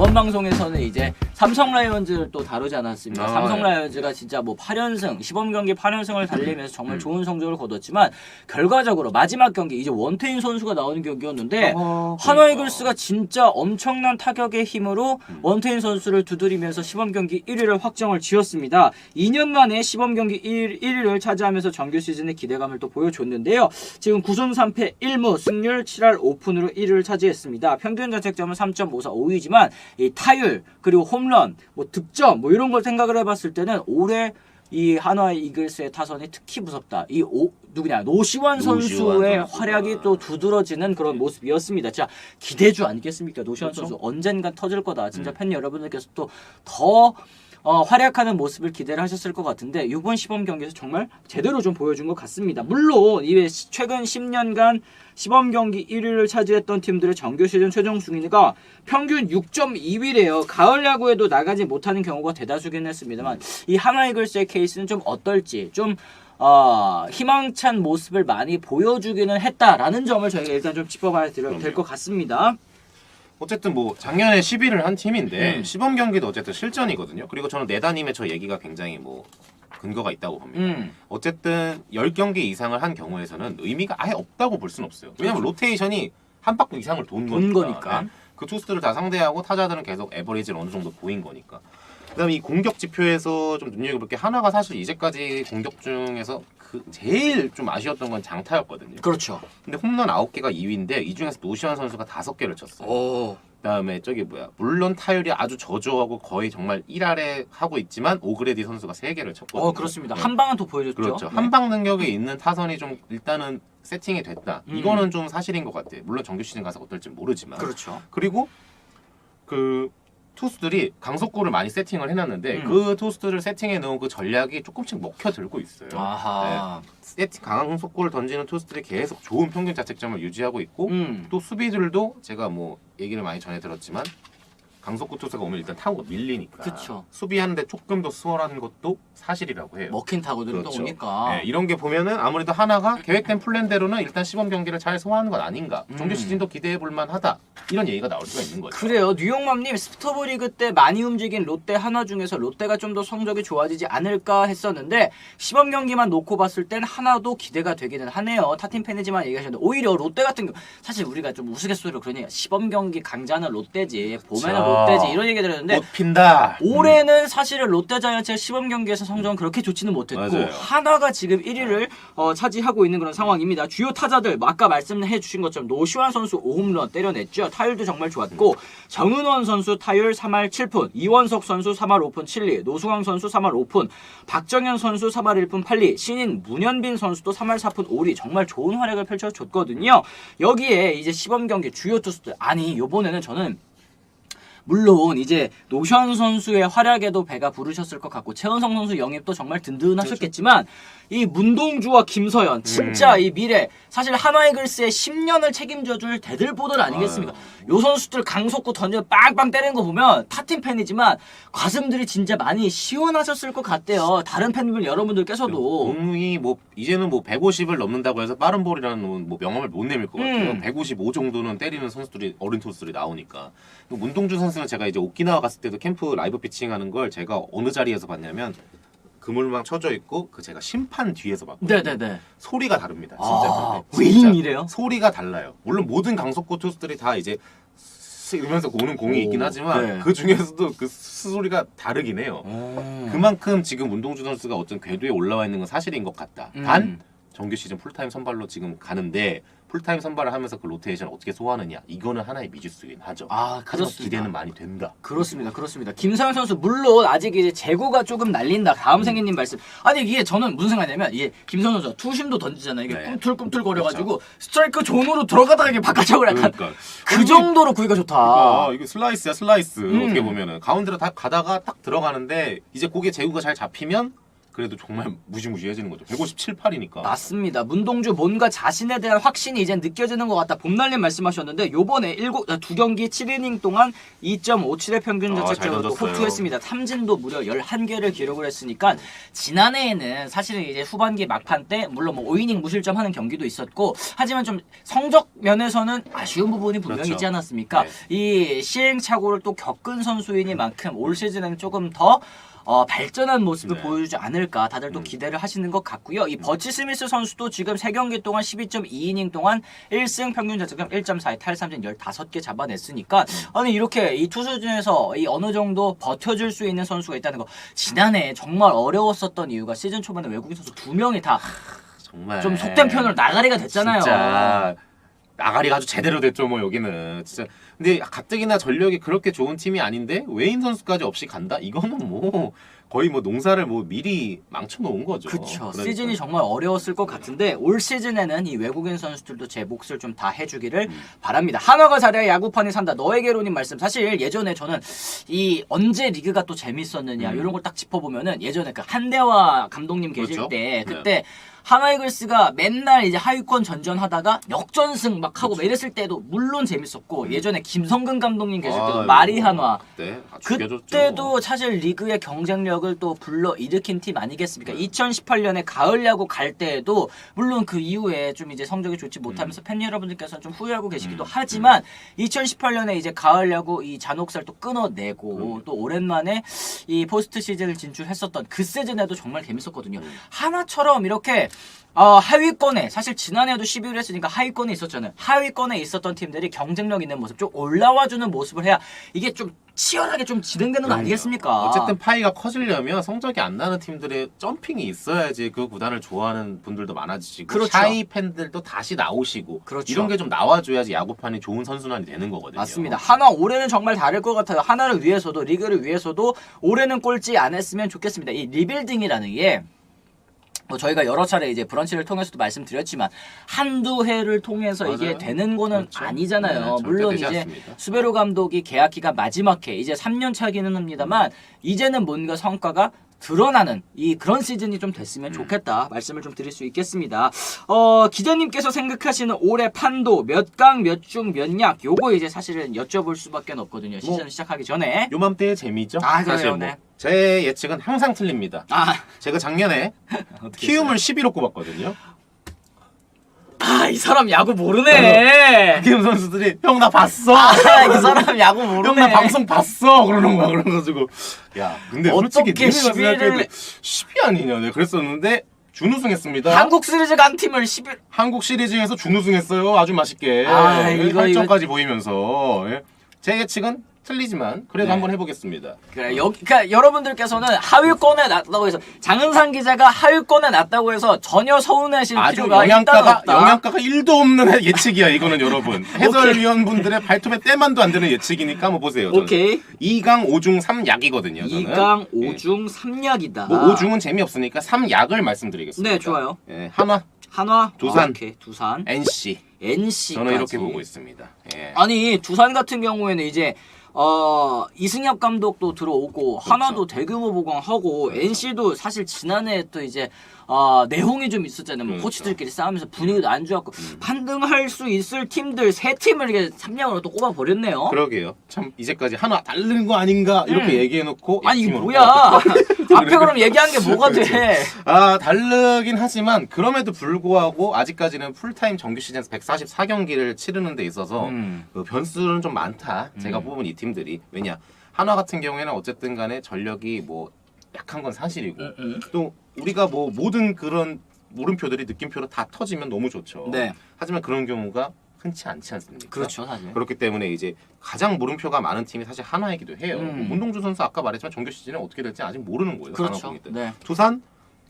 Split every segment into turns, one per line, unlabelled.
저번 방송에서는 이제 삼성 라이온즈를 또 다루지 않았습니까?
아,
삼성
예.
라이온즈가 진짜 뭐 8연승, 시범 경기 8연승을 달리면서 정말
음.
좋은 성적을 거뒀지만 결과적으로 마지막 경기 이제 원태인 선수가 나오는 경기였는데
어허,
하나
그러니까.
이글스가 진짜 엄청난 타격의 힘으로
음.
원태인 선수를 두드리면서 시범 경기 1위를 확정을 지었습니다. 2년 만에 시범 경기 1, 1위를 차지하면서 정규 시즌의 기대감을 또 보여줬는데요. 지금 9승 3패 1무 승률 7할 5푼으로 1위를 차지했습니다. 평균 자책점은 3.54 5위지만 이 타율 그리고 홈런 뭐 득점 뭐 이런 걸 생각을 해봤을 때는 올해 이 한화 이글스의 타선이 특히 무섭다. 이 오, 누구냐 노시환
노시환
선수의
선수가.
활약이 또 두드러지는 그런 모습이었습니다. 자 기대주 아니겠습니까? 노시환
그렇죠.
선수 언젠간 터질 거다. 진짜
음.
팬 여러분들께서 또 더 어, 활약하는 모습을 기대를 하셨을 것 같은데 이번 시범 경기에서 정말 제대로 좀 보여준 것 같습니다. 물론 이 최근 10년간 시범 경기 1위를 차지했던 팀들의 정규 시즌 최종 순위가 평균 6.2위래요. 가을 야구에도 나가지 못하는 경우가 대다수긴 했습니다만 이 하나 이글스의 케이스는 좀 어떨지 좀 어, 희망찬 모습을 많이 보여주기는 했다라는 점을 저희가 일단 좀 짚어봐야 될 것 같습니다.
어쨌든 뭐 작년에 10위를 한 팀인데
음.
시범 경기도 어쨌든 실전이거든요. 그리고 저는 네다님의 저 얘기가 굉장히 뭐 근거가 있다고 봅니다.
음.
어쨌든 10경기 이상을 한 경우에서는 의미가 아예 없다고 볼 수는 없어요. 왜냐면
그렇죠.
로테이션이 한 바퀴 이상을 돈
돈
거니까.
거니까.
네? 그 투수들을 다 상대하고 타자들은 계속 에버리지를 어느 정도 보인 거니까. 그다음에 이 공격 지표에서 좀 눈여겨볼 게 하나가 사실 이제까지 공격 중에서 그 제일 좀 아쉬웠던 건 장타였거든요.
그렇죠.
근데 홈런 9개가 2위인데 이 중에서 노시환 선수가 5개를 쳤어요.
오.
그다음에 저기 뭐야 물론 타율이 아주 저조하고 거의 정말 1아래 하고 있지만 오그레디 선수가 3개를 쳤거든요.
어 그렇습니다.
네.
한 방은 또 보여줬죠.
그렇죠.
네.
한방 능력이 있는 타선이 좀 일단은 세팅이 됐다.
음.
이거는 좀 사실인 것 같아요. 물론 정규 시즌 가서 어떨지 모르지만.
그렇죠.
그리고 그 투수들이 강속구를 많이 세팅을 해놨는데
음.
그 투수들을 세팅해 놓은 그 전략이 조금씩 먹혀들고 있어요.
아하.
세팅 강속구를 던지는 투수들이 계속 좋은 평균 자책점을 유지하고 있고
음.
또 수비들도 제가 뭐 얘기를 많이 전해 들었지만 강속구 투수가 오면 일단 타구가 밀리니까
그쵸.
수비하는데 조금 더 수월한 것도 사실이라고 해요.
먹힌 타구들이 또
그렇죠.
오니까.
네, 이런 게 보면은 아무래도 하나가 계획된 플랜대로는 일단 시범 경기를 잘 소화하는 건 아닌가. 정규
음.
시즌도 기대해 볼 만하다. 이런 얘기가 나올 수가 있는 거죠.
그래요. 뉴욕맘님 스토브 리그 때 많이 움직인 롯데 하나 중에서 롯데가 좀 더 성적이 좋아지지 않을까 했었는데 시범 경기만 놓고 봤을 땐 하나도 기대가 되기는 하네요. 타팀 팬이지만 얘기하셨는데 오히려 롯데 같은 경우 사실 우리가 좀 우스갯소리로 그러니 시범 경기 강자는 롯데지
그쵸.
롯데지 이런 얘기 들었는데
꽃 핀다.
올해는 사실은 롯데 자이언츠의 시범 경기에서 성적은 그렇게 좋지는 못했고
맞아요.
하나가 지금 1위를 어, 차지하고 있는 그런 상황입니다. 주요 타자들 뭐 아까 말씀해 주신 것처럼 노시환 선수 5홈런 때려냈죠. 타율도 정말 좋았고 정은원 선수 타율 3할 7푼, 이원석 선수 3할 5푼 7리, 노수광 선수 3할 5푼, 박정현 선수 3할 1푼 8리, 신인 문현빈 선수도 3할 4푼 5리 정말 좋은 활약을 펼쳐줬거든요. 여기에 이제 시범 경기 주요 투수들 아니 요번에는 저는 물론 이제 노션 선수의 활약에도 배가 부르셨을 것 같고 최은성 선수 영입도 정말 든든하셨겠지만 이 문동주와 김서현 진짜 이 미래 사실 하나이글스의 10년을 책임져줄 대들보들 아니겠습니까? 요 선수들 강속구 던져 빵빵 때리는 거 보면 타팀 팬이지만 가슴들이 진짜 많이 시원하셨을 것 같대요. 다른 팬분 여러분들께서도
공이 뭐 이제는 뭐 150을 넘는다고 해서 빠른 볼이라는 뭐 명함을 못 내밀 것 같아요.
음.
155 정도는 때리는 선수들이 어린 투수들이 나오니까. 또 문동주 선수는 제가 이제 오키나와 갔을 때도 캠프 라이브 피칭하는 걸 제가 어느 자리에서 봤냐면 그물망 쳐져 있고 그 제가 심판 뒤에서 봤거든요.
네네네.
소리가 다릅니다. 진짜.
아,
근데 진짜
윙이래요?
소리가 달라요. 물론 모든 강속구 투수들이 다 이제 스 이러면서 오는 공이
오,
있긴 하지만
네.
그 중에서도 그 소리가 다르긴 해요. 그만큼 지금 운동주 선수가 어떤 궤도에 올라와 있는 건 사실인 것 같다.
음.
단 정규 시즌 풀타임 선발로 지금 가는데 풀타임 선발을 하면서 그 로테이션 어떻게 소화하느냐 이거는 하나의 미지수긴 하죠.
아, 그렇습니다.
기대는 많이 된다.
그렇습니다. 그렇습니다. 김서현 선수 물론 아직 이제 재고가 조금 날린다.
음.
다음 생기님 말씀. 아니 이게 저는 무슨 생각이냐면 이게 김서현 선수 투심도 던지잖아요. 이게
네.
꿈틀꿈틀 거려가지고 스트라이크 존으로 들어가다가 이게 바깥쪽으로 약간
그러니까
그 정도로 구위가 좋다.
아, 이게 슬라이스야 슬라이스
음.
어떻게 보면은 가운데로 다 가다가 딱 들어가는데 이제 고개 제구가 잘 잡히면 그래도 정말 무시무시해지는 거죠. 157, 8이니까.
맞습니다. 문동주 뭔가 자신에 대한 확신이 이제 느껴지는 것 같다. 봄날님 말씀하셨는데 요번에 일곱 아, 두 경기 7이닝 동안 2.57의 평균
아, 잘
자책점으로
던졌어요.
호투했습니다. 삼진도 무려 11개를 기록을 했으니까 지난해에는 사실은 이제 후반기 막판 때 물론 뭐 5이닝 무실점 하는 경기도 있었고 하지만 좀 성적 면에서는 아쉬운 부분이 분명히
그렇죠.
있지 않았습니까?
네.
이 시행착오를 또 겪은 선수이니만큼 올 시즌에는 조금 더 어, 발전한 모습을
네.
보여주지 않을까 다들 또
음.
기대를 하시는 것 같고요. 이 버치 스미스 선수도 지금 3경기 동안 12.2이닝 동안 1승 평균 자책점 1.4의 탈삼진 15개 잡아냈으니까 아니 이렇게 이 투수 중에서 이 어느 정도 버텨줄 수 있는 선수가 있다는 거 지난해 정말 어려웠었던 이유가 시즌 초반에 외국인 선수 두 명이 다좀
정말.
속된 편으로 나가리가 됐잖아요.
진짜 나가리가 아주 제대로 됐죠 뭐 여기는. 진짜. 근데 가뜩이나 전력이 그렇게 좋은 팀이 아닌데 외인 선수까지 없이 간다? 이거는 뭐 거의 뭐 농사를 뭐 미리 망쳐놓은 거죠
그렇죠.
그러니까.
시즌이 정말 어려웠을 것 같은데 올 시즌에는 이 외국인 선수들도 제 몫을 좀 다 해주기를
음.
바랍니다. 한화가 잘해 야구판이 산다. 너에게로님 말씀. 사실 예전에 저는 이 언제 리그가 또 재밌었느냐
음.
이런 걸 딱 짚어보면은 예전에 그 한대화 감독님 계실
그렇죠.
때
네.
그때 하나이글스가 맨날 이제 하위권 전전하다가 역전승 막 하고 막 이랬을 때도 물론 재밌었고 예전에 김성근 감독님 계실 때도
음. 아이고,
마리 한화
그때 아, 죽여줬죠
그때도 사실 리그의 경쟁력 을 또 불러 일으킨 팀 아니겠습니까?
네.
2018년에 가을 야구 갈 때에도 물론 그 이후에 좀 이제 성적이 좋지
음.
못하면서 팬 여러분들께서는 좀 후회하고 계시기도 하지만 2018년에 이제 가을 야구 이 잔혹살 또 끊어내고
음.
또 오랜만에 이 포스트 시즌을 진출했었던 그 시즌에도 정말 재밌었거든요.
음.
하나처럼 이렇게 어, 하위권에 사실 지난해에도 12위 했으니까 하위권에 있었잖아요. 하위권에 있었던 팀들이 경쟁력 있는 모습, 좀 올라와주는 모습을 해야 이게 좀 치열하게 좀 진행되는 거
그럼요.
아니겠습니까?
어쨌든 파이가 커지려면 성적이 안 나는 팀들의 점핑이 있어야지 그 구단을 좋아하는 분들도 많아지시고
그렇죠.
샤이 팬들도 다시 나오시고
그렇죠.
이런 게 좀 나와줘야지 야구판이 좋은 선순환이 되는 거거든요.
맞습니다. 하나 올해는 정말 다를 것 같아요. 하나를 위해서도 리그를 위해서도 올해는 꼴찌 안 했으면 좋겠습니다. 이 리빌딩이라는 게. 뭐 저희가 여러 차례 이제 브런치를 통해서도 말씀드렸지만 한두 해를 통해서 이게
맞아요.
되는 거는
그렇죠.
아니잖아요.
네,
물론 이제
않습니다.
수베로 감독이 계약 기간 마지막 해 이제 3년 차기는 합니다만 이제는 뭔가 성과가 드러나는 이 그런 시즌이 좀 됐으면 좋겠다 말씀을 좀 드릴 수 있겠습니다. 어 기자님께서 생각하시는 올해 판도 몇 강 몇 중 몇약 요거 이제 사실은 여쭤볼 수밖에 없거든요. 시즌
뭐,
시작하기 전에
요맘때의 재미죠.
아, 그래요,
뭐
네.
제 예측은 항상 틀립니다.
아
제가 작년에
어떻게
키움을 11호 꼽았거든요.
아 이 사람 야구 모르네.
키움 선수들이 형 나 봤어.
아 이 사람 야구 모르네.
형나 방송 봤어. 그러는 거야. 그래가지고 야 근데 솔직히
어떻게
니네가
11을
생각해도 10이 아니냐. 내가 그랬었는데 준우승했습니다.
한국 시리즈 간 팀을 11
한국 시리즈에서 준우승했어요. 아주 맛있게.
아,
예,
이거,
8점까지 보이면서 예. 제 예측은 틀리지만 그래도
네.
한번 해보겠습니다.
그래 여기 그러니까 여러분들께서는 하위권에 났다고 해서 장은상 기자가 하위권에 났다고 해서 전혀 서운하실
아주
필요가
영양가가
없다.
영양가가 1도 없는 예측이야 이거는 여러분 해설위원분들의 발톱에 때만도 안 되는 예측이니까 한번 보세요. 저는.
오케이.
2강 5중 3약이거든요.
2강
예.
5중 3약이다.
뭐 5중은 재미없으니까 3약을 말씀드리겠습니다.
네, 좋아요.
예, 한화,
한화,
두산.
아, 오케이. 두산,
NC
NC.
저는 이렇게 보고 있습니다. 예.
아니 두산 같은 경우에는 이제 어 이승엽 감독도 들어오고
그렇죠.
하나도 대규모 보강하고 NC도 사실 지난해 또 이제 어 내홍이 좀 있었잖아요. 뭐
그렇죠. 음.
코치들끼리 싸우면서 분위기도 안 좋았고 반등할 수 있을 팀들 세 팀을 이게 3량으로 또 꼽아 버렸네요.
그러게요. 참 이제까지 한화 다른 거 아닌가 이렇게
음.
얘기해 놓고
아니 이게 뭐야? 앞에 그럼 얘기한 게 뭐가 돼?
아 다르긴 하지만 그럼에도 불구하고 아직까지는 풀타임 정규 시즌에서 144경기를 치르는 데 있어서
음.
그 변수는 좀 많다. 제가 뽑은 이 팀들이 왜냐 한화 같은 경우에는 어쨌든 간에 전력이 뭐 약한 건 사실이고
음, 음.
또 우리가 뭐 모든 그런 물음표들이 느낌표로 다 터지면 너무 좋죠.
네.
하지만 그런 경우가 흔치 않지 않습니까?
그렇죠 사실.
그렇기 때문에 이제 가장 물음표가 많은 팀이 사실 한화이기도 해요.
음.
뭐 문동주 선수 아까 말했지만 정규 시즌에 어떻게 될지 아직 모르는 거예요.
그렇죠. 네.
두산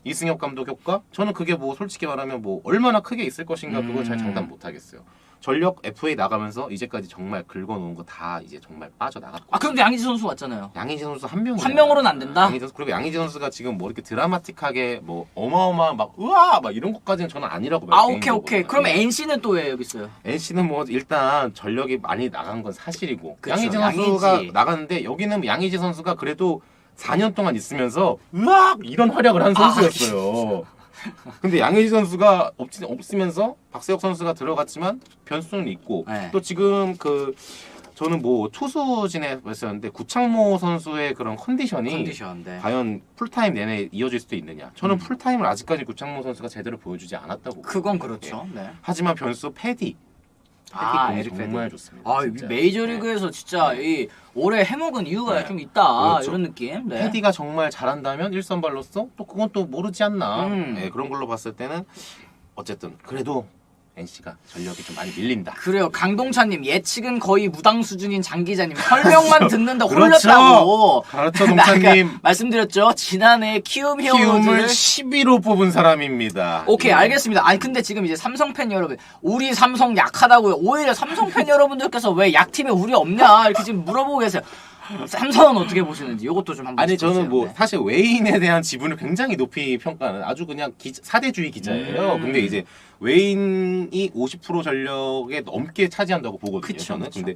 이승엽 감독 효과 저는 그게 뭐 솔직히 말하면 뭐 얼마나 크게 있을 것인가 그걸 잘
음.
장담 못 하겠어요. 전력 FA 나가면서 이제까지 정말 긁어놓은 거 다 이제 정말 빠져나갔고
아 그럼 양희지 선수 왔잖아요.
양희지 선수 한 명.
한 명으로는 안 된다?
양희지 선수 그리고 양희지 선수가 지금 뭐 이렇게 드라마틱하게 뭐 어마어마 막 으아 막 이런 것까지는 저는 아니라고 봐요.
아 오케이 오케이. 그럼
예.
NC는 또 왜 여기 있어요?
NC는 뭐 일단 전력이 많이 나간 건 사실이고
그쵸,
양희지 선수가
양희지.
나갔는데 여기는 양희지 선수가 그래도 4년 동안 있으면서 으악 이런 활약을 한 선수였어요. 근데 양혜지 선수가 없, 없으면서 박세혁 선수가 들어갔지만 변수는 있고
네.
또 지금 그 저는 뭐 투수진에 했었는데 구창모 선수의 그런 컨디션이
컨디션. 네.
과연 풀타임 내내 이어질 수도 있느냐? 저는
음.
풀타임을 아직까지 구창모 선수가 제대로 보여주지 않았다고.
그건. 그렇죠. 네.
하지만 변수 패디.
아, 에릭
정말. 좋습니다.
아, 이
진짜.
메이저리그에서 진짜 이 올해 해먹은 이유가
네.
좀 있다
그렇죠.
이런 느낌. 네.
패디가 정말 잘한다면 일선발로서 또 그건 또 모르지 않나.
음.
네, 그런 걸로 봤을 때는 어쨌든 그래도 NC가 전력이 좀 많이 밀린다.
그래요. 강동찬님 예측은 거의 무당 수준인 장 기자님 설명만 듣는다
그렇죠.
홀렸다고.
그렇죠, 동찬님.
말씀드렸죠. 지난해 키움
키움을
히어로즈를
11호 뽑은 사람입니다.
오케이
예.
알겠습니다. 아니 근데 지금 이제 삼성 팬 여러분 우리 삼성 약하다고요. 오히려 삼성 팬 여러분들께서 왜 약팀에 우리 없냐 이렇게 지금 물어보고 계세요. 삼성은 어떻게 보시는지 이것도 좀 한번
아니 저는. 뭐
네.
사실 외인에 대한 지분을 굉장히 높이 평가하는 아주 그냥 기, 사대주의 기자예요.
음.
근데 이제 외인이 50% 전력에 넘게 차지한다고 보거든요.
그쵸,
저는
그쵸.
근데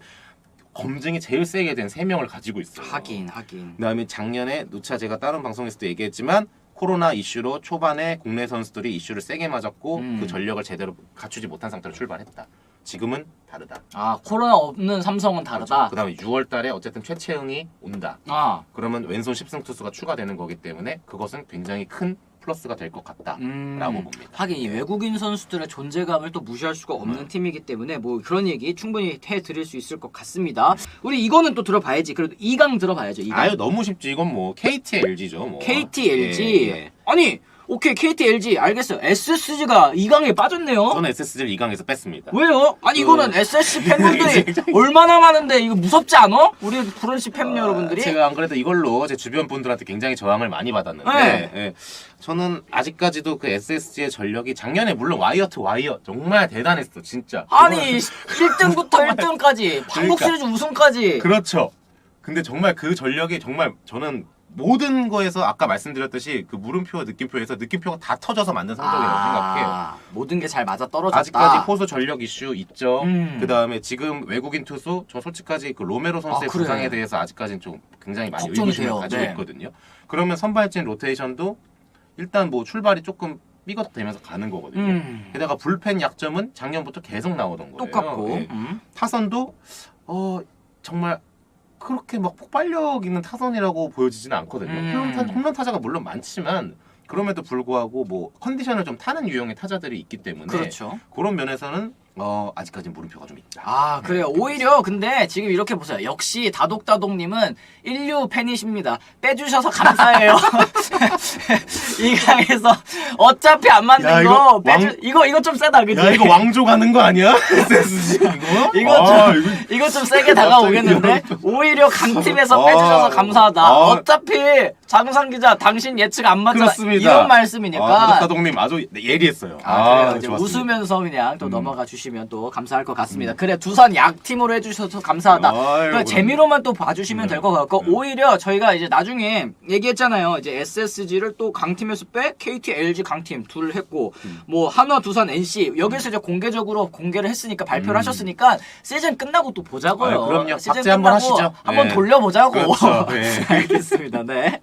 검증이 제일 세게 된 세 명을 가지고 있어요.
하긴 하긴.
그다음에 작년에 누차 제가 다른 방송에서도 얘기했지만 코로나 이슈로 초반에 국내 선수들이 이슈를 세게 맞았고
음.
그 전력을 제대로 갖추지 못한 상태로 출발했다. 지금은 다르다.
아 코로나 없는 삼성은 다르다.
그 다음에 6월 달에 어쨌든 최채응이 온다.
아
그러면 왼손 10승 투수가 추가되는 거기 때문에 그것은 굉장히 큰 플러스가 될 것 같다라고
음,
봅니다.
하긴 이 외국인 선수들의 존재감을 또 무시할 수가 없는
음.
팀이기 때문에 뭐 그런 얘기 충분히 해드릴 수 있을 것 같습니다. 우리 이거는 또 들어봐야지. 그래도 2강 들어봐야죠. 2강.
아유 너무 쉽지 이건 뭐 KT LG죠. 뭐.
KT, LG.
예, 예.
아니, 오케이, KT, LG. 알겠어요. SSG가 2강에 빠졌네요.
저는 SSG를 2강에서 뺐습니다.
왜요? 아니,
그-
이거는 SSG 팬분들이 얼마나 많은데 이거 무섭지 않아? 우리 브런치 팬 여러분들이?
아, 제가 안 그래도 이걸로 제 주변 분들한테 굉장히 저항을 많이 받았는데
네.
예. 저는 아직까지도 그 SSG의 전력이 작년에 물론 와이어 투 와이어 정말 대단했어 진짜.
아니, 1등부터 1등까지, 한국
그러니까.
시리즈 우승까지.
그렇죠. 근데 정말 그 전력이 정말 저는 모든 거에서 아까 말씀드렸듯이 그 물음표와 느낌표에서 느낌표가 다 터져서 만든 성적이라고 생각해요.
아, 모든 게 잘 맞아 떨어졌다.
아직까지 포수 전력 이슈 있죠.
음.
그 다음에 지금 외국인 투수 저 솔직하지 그 로메로 선수의
아, 그래.
부상에 대해서 아직까지는 좀 굉장히 많이
걱정이
의구심을
돼요.
가지고
네.
있거든요. 그러면 선발진 로테이션도 일단 뭐 출발이 조금 삐걱되면서 가는 거거든요.
음.
게다가 불펜 약점은 작년부터 계속 나오던 거예요.
똑같고.
예.
음.
타선도 어 정말 그렇게 막 폭발력 있는 타선이라고 보여지지는 않거든요.
음.
홈런, 타, 홈런 타자가 물론 많지만 그럼에도 불구하고 뭐 컨디션을 좀 타는 유형의 타자들이 있기 때문에
그렇죠.
그런 면에서는 어 아직까지 물음표가 좀 있다.
아 그래요 오히려 근데 지금 이렇게 보세요 역시 다독다독님은 인류 팬이십니다 빼주셔서 감사해요 이 강에서 어차피 안 맞는
야,
거
이거
빼주
왕-
이거 이거 좀 세다 그치
야 이거 왕조 가는 거 아니야? SSG 이거?
이거
아,
좀
이거
이거 좀 세게 다가오겠는데 오히려 강팀에서
아,
빼주셔서 감사하다
아.
어차피 장상 기자 당신 예측 안 맞아
그렇습니다.
이런 말씀이니까
아, 다독님 아주 예리했어요.
아, 그래요. 이제
좋았습니다.
웃으면서 그냥 또
음.
넘어가 주시면 또 감사할 것 같습니다. 그래 두산 약팀으로 해주셔서 감사하다.
아이고, 그럼요.
재미로만 또 봐주시면
네.
될것 같고
네.
오히려 저희가 이제 나중에 얘기했잖아요. 이제 SSG를 또 강팀에서 빼 KT, LG 강팀 둘을 했고
음.
뭐 한화, 두산, NC 여기서 이제 공개적으로 공개를 했으니까 발표를
음.
하셨으니까 시즌 끝나고 또 보자고요.
아유, 그럼요.
시즌
박제 한번 하시죠.
한번
네.
돌려보자고.
그렇죠. 네.
알겠습니다. 네.